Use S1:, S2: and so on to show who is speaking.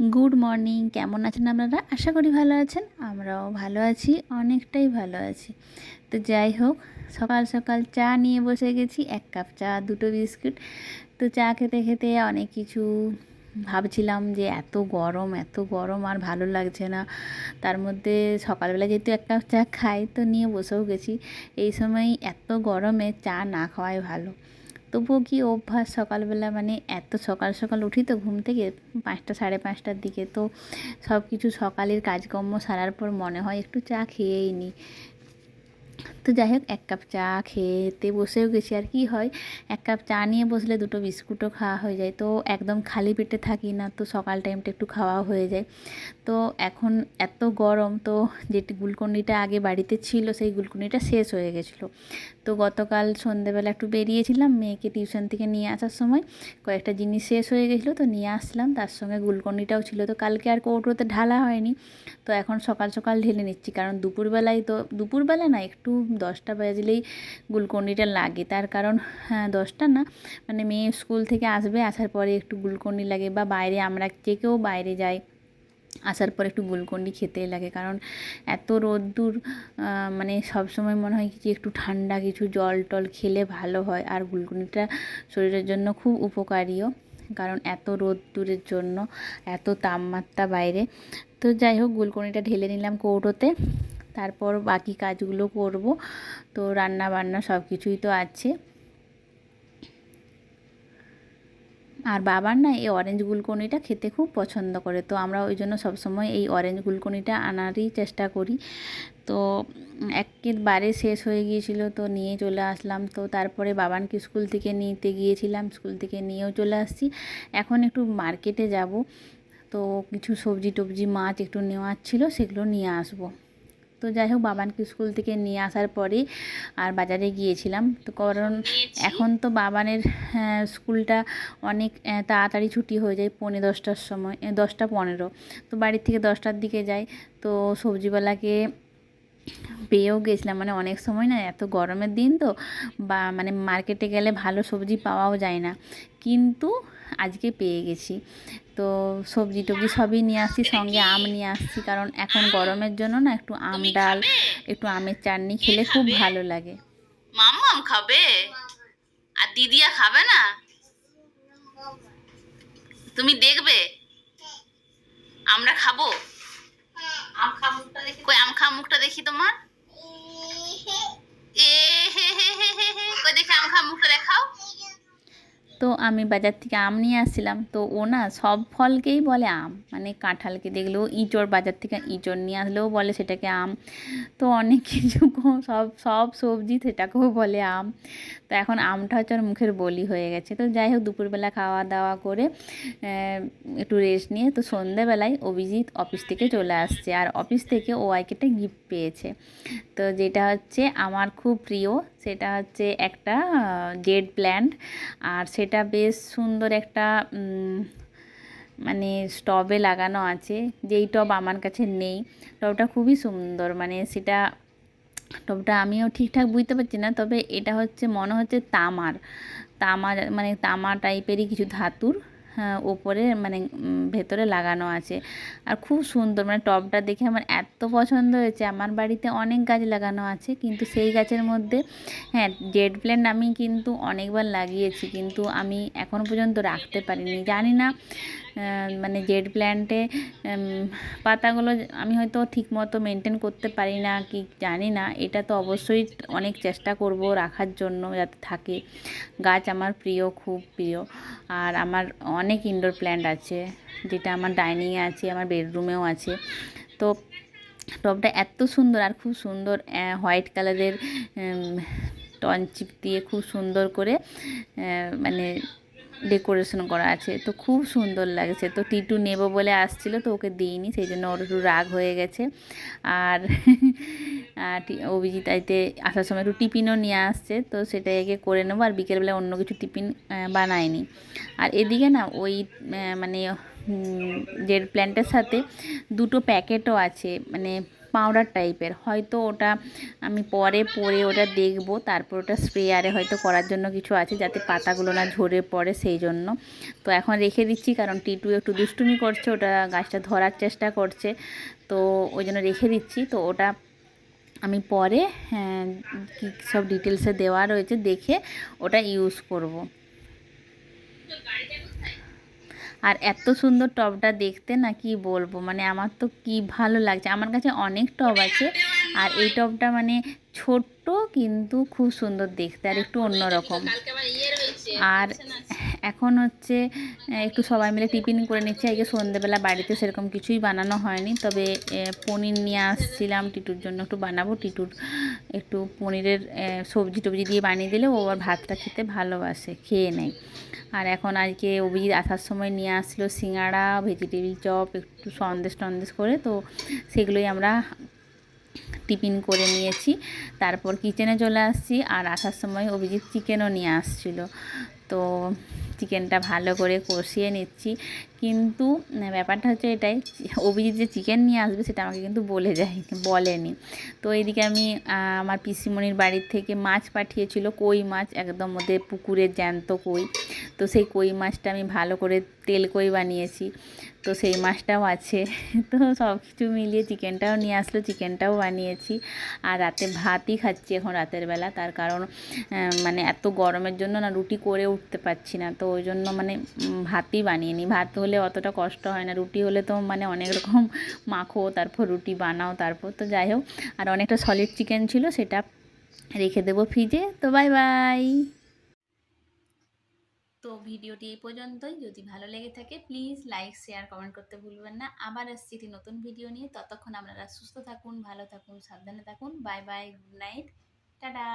S1: Good morning, কেমন আছেন আপনারা? আশা করি ভালো আছেন, আমরাও ভালো আছি, অনেকটাই ভালো আছি। তো যাই হোক, সকাল সকাল চা নিয়ে বসে গেছি, এক কাপ চা, দুটো বিস্কুট। তো চা খেতে খেতে অনেক কিছু ভাবছিলাম যে এত গরম এত গরম আর ভালো লাগছে না। তার মধ্যে সকালবেলা যেহেতু এক কাপ চা খাই, তো নিয়ে বসেও গেছি। এই সময় এত গরমে চা না খাওয়াই ভালো। তবুও কি অভ্যাস সকালবেলা? মানে এত সকাল সকাল উঠি তো ঘুম থেকে পাঁচটা, সাড়ে পাঁচটার দিকে। তো সব কিছু সকালের কাজকর্ম সারার পর মনে হয় একটু চা খেয়েই নিই তো যাই হোক, এক কাপ চা খেতে বসেও গেছি। আর কি হয়, এক কাপ চা নিয়ে বসলে দুটো বিস্কুটও খাওয়া হয়ে যায়। তো একদম খালি পেটে থাকি না, তো সকাল টাইমটা একটু খাওয়া হয়ে যায়। তো এখন এত গরম, তো যেটি গুলকন্ডিটা আগে বাড়িতে ছিল, সেই গুলকন্ডিটা শেষ হয়ে গেছিল। তো গতকাল সন্ধেবেলা একটু বেরিয়েছিলাম, মেয়েকে টিউশন থেকে নিয়ে আসার সময়। কয়েকটা জিনিস শেষ হয়ে গেছিল, তো নিয়ে আসলাম। তার সঙ্গে গুলকন্ডিটাও ছিল। তো কালকে আর কৌটোতে ঢালা হয়নি। তো এখন সকাল সকাল ঢেলে নিচ্ছি। কারণ দুপুরবেলায় তো, দুপুরবেলা না, একটু দশটা বাজলেই গুলকন্ডিটা লাগে। তার কারণ হ্যাঁ দশটা না মানে মেয়ে স্কুল থেকে আসবে, আসার পরে একটু গুলকন্ডি লাগে বা বাইরে আমরা যে কেউ বাইরে যাই, আসার পর একটু গুলকন্ডি খেতে লাগে। কারণ এত রোদ্দুর মানে সবসময় মনে হয় যে একটু ঠান্ডা, কিছু জল টল খেলে ভালো হয়। আর গুলকন্ডিটা শরীরের জন্য খুব উপকারীও, কারণ এত রোদ্দুরের জন্য, এত তাপমাত্রা বাইরে। তো যাই হোক, গুলকন্ডিটা ঢেলে নিলাম কৌটোতে। তারপর বাকি কাজগুলো করব। তো রান্না বান্না সব কিছুই তো আছে। আর বাবার না এই অরেঞ্জ গুলকনিটা খেতে খুব পছন্দ করে। তো আমরা ওই জন্য সবসময় এই অরেঞ্জ গুলকনিটা আনারই চেষ্টা করি। তো একেবারে শেষ হয়ে গিয়েছিল তো নিয়ে চলে আসলাম। তো তারপরে বাবানকে স্কুল থেকে নিতে গিয়েছিলাম। স্কুল থেকে নিয়েও চলে আসছি। এখন একটু মার্কেটে যাব। তো কিছু সবজি টবজি মাছ একটু নেওয়ার ছিল সেগুলো নিয়ে আসব। তো যাই হোক বাবানকে স্কুল থেকে নিয়ে আসার পরে আর বাজারে গিয়েছিলাম। তো কারণ এখন তো বাবানের হ্যাঁ, স্কুলটা অনেক তাড়াতাড়ি ছুটি হয়ে যায় পৌনে দশটার সময় দশটা পনেরো। তো বাড়ির থেকে দশটার দিকে যাই। তো সবজিওয়ালাকে পেয়েও গেছিলাম। মানে অনেক সময় না এত গরমের দিন তো বা মানে মার্কেটে গেলে ভালো সবজি পাওয়াও যায় না। কিন্তু আজকে পেয়ে গেছি। তো সবজি টবজি সবই নিয়ে আসছি সঙ্গে আম নিয়ে আসছি। কারণ এখন গরমের জন্য না একটু আম ডাল একটু আমের চাটনি খেলে খুব ভালো লাগে।
S2: মাম্মাম খাবে? আর দিদিয়া খাবে না? তুমি দেখবে? আমরা খাব? আম মুখটা দেখি কই মুখটা দেখি তোমার এ হে হে হে হে হে কই দেখি আম খা মুখটা দেখাও
S1: তো আমি বাজার থেকে আম নিয়ে আসছিলাম। তো ও না সব ফলকেই বলে আম। মানে কাঁঠালকে দেখলেও ইঁচড়, বাজার থেকে ইঁচড় নিয়ে আসলেও বলে সেটাকে আম। তো অনেক কিছু সব সব সবজি সেটাকেও বলে আম। তো এখন আমটা হচ্ছে মুখের বলি হয়ে গেছে। তো যাই হোক, দুপুরবেলা খাওয়া দাওয়া করে একটু রেস্ট নিয়ে তো সন্ধেবেলায় অভিজিৎ অফিস থেকে চলে আসছে। আর অফিস থেকে ও আইকেটা গিফট পেয়েছে। তো যেটা হচ্ছে আমার খুব প্রিয় সেটা হচ্ছে একটা জেড প্ল্যান্ট আর সেটা বেশ সুন্দর একটা মানে স্টবে লাগানো আছে, যেই টব আমার কাছে নেই। টবটা খুবই সুন্দর মানে সেটা টবটা আমিও ঠিকঠাক বুঝতে পারছি না, তবে এটা হচ্ছে মনে হচ্ছে তামার তামা মানে তামা টাইপেরই কিছু ধাতুর। ওপরে মানে ভেতরে লাগানো আছে। আর খুব সুন্দর মানে টবটা দেখে আমার এত পছন্দ হয়েছে। আমার বাড়িতে অনেক গাছ লাগানো আছে, কিন্তু সেই গাছের মধ্যে হ্যাঁ জেড প্ল্যান্ট আমি কিন্তু অনেকবার লাগিয়েছি, কিন্তু আমি এখন পর্যন্ত রাখতে পারিনি। জানি না মানে জেড প্ল্যান্টে পাতাগুলো আমি হয়তো ঠিক মতো মেনটেন করতে পারি না কি জানি না। এটা তো অবশ্যই অনেক চেষ্টা করব রাখার জন্য যাতে থাকে। গাছ আমার প্রিয়, খুব প্রিয়। আর আমার অনেক ইনডোর প্ল্যান্ট আছে, যেটা আমার ডাইনিংয়ে আছে, আমার বেডরুমেও আছে। তো টবটা এত সুন্দর আর খুব সুন্দর হোয়াইট কালারের টনচিপ দিয়ে খুব সুন্দর করে মানে ডেকোরেশন করা আছে। তো খুব সুন্দর লাগছে। তো টিটু নেব বলে আসছিল, তো ওকে দিইনি, সেই জন্য ওর একটু রাগ হয়ে গেছে। আর অভিজিৎ আইতে আসার সময় একটু টিফিনও নিয়ে আসছে, তো সেটা একে করে নেব। আর বিকেলবেলা অন্য কিছু টিফিন বানায়নি। আর এদিকে না ওই মানে জেড প্ল্যান্টের সাথে দুটো প্যাকেটও আছে মানে পাউডার টাইপের। হয়তো ওটা আমি পরে পরে ওটা দেখব তারপর ওটা স্প্রেয়ারে হয়তো করার জন্য কিছু আছে যাতে পাতাগুলো না ঝরে পড়ে সেই জন্য। তো এখন রেখে দিচ্ছি কারণ টিটু একটু দুষ্টুমি করছে ওটা গাছটা ধরার চেষ্টা করছে তো ওই জন্য রেখে দিচ্ছি। তো ওটা আমি পরে হ্যাঁ, কী সব ডিটেলসে দেওয়া রয়েছে দেখে ওটা ইউজ করব। আর এত সুন্দর টবটা দেখতে না কি বলব? মানে আমার তো কি ভালো লাগছে। আমার কাছে অনেক টব আছে আর এই টবটা মানে ছোট্ট কিন্তু খুব সুন্দর দেখতে আর একটু অন্যরকম। আর এখন হচ্ছে একটু সবাই মিলে টিফিন করে নিচ্ছে। আজকে সন্ধেবেলা বাড়িতে সেরকম কিছুই বানানো হয়নি। তবে পনির নিয়ে আসছিলাম। টিটুর জন্য একটু বানাবো। টিটুর একটু পনিরের সবজি টবজি দিয়ে বানিয়ে দিলে ও আবার ভাতটা খেতে ভালোবাসে, খেয়ে নেয়। আর এখন আজকে অভিজিৎ আসার সময় নিয়ে আসলো সিঙাড়া ভেজিটেবিল চপ, একটু সন্দেশ টন্দেশ করে। তো সেগুলোই আমরা টিফিন করে নিয়েছি। তারপর কিচেনে চলে আসছি আর আসার সময় অভিজিৎ চিকেনও নিয়ে আসছিল। তো চিকেনটা ভালো করে কষিয়ে নিচ্ছি। কিন্তু ব্যাপারটা হচ্ছে এটাই, অভিজিৎ যে চিকেন নিয়ে আসবে সেটা আমাকে কিন্তু বলে যায়, বলেনি। তো এইদিকে আমি আমার পিসিমণির বাড়ির থেকে মাছ পাঠিয়েছিল, কই মাছ, একদম ওদের পুকুরের জ্যান্ত কই। তো সেই কই মাছটা আমি ভালো করে তেল কই বানিয়েছি। তো সেই মাছটাও আছে। তো সব কিছু মিলিয়ে চিকেনটাও নিয়ে আসলো, চিকেনটাও বানিয়েছি। আর রাতে ভাতই খাচ্ছি এখন রাতের বেলা। তার কারণ মানে এত গরমের জন্য না রুটি করে উঠতে পারছি না। তো ওই জন্য মানে ভাতই বানিয়ে নিই ভাত হলে অতটা কষ্ট হয় না। রুটি হলে তো মানে অনেক রকম মাখো, তারপর রুটি বানাও, তারপর তো যাই হোক। আর অনেকটা সলিড চিকেন ছিল, সেটা রেখে দেবো ফ্রিজে তো বাই বাই তো ভিডিওটি এই পর্যন্তই। যদি ভালো লেগে থাকে প্লিজ লাইক শেয়ার কমেন্ট করতে ভুলবেন না। আবার আসছি একটি নতুন ভিডিও নিয়ে। ততক্ষণ আপনারা সুস্থ থাকুন, ভালো থাকুন, সাবধানে থাকুন। Bye bye good night tata!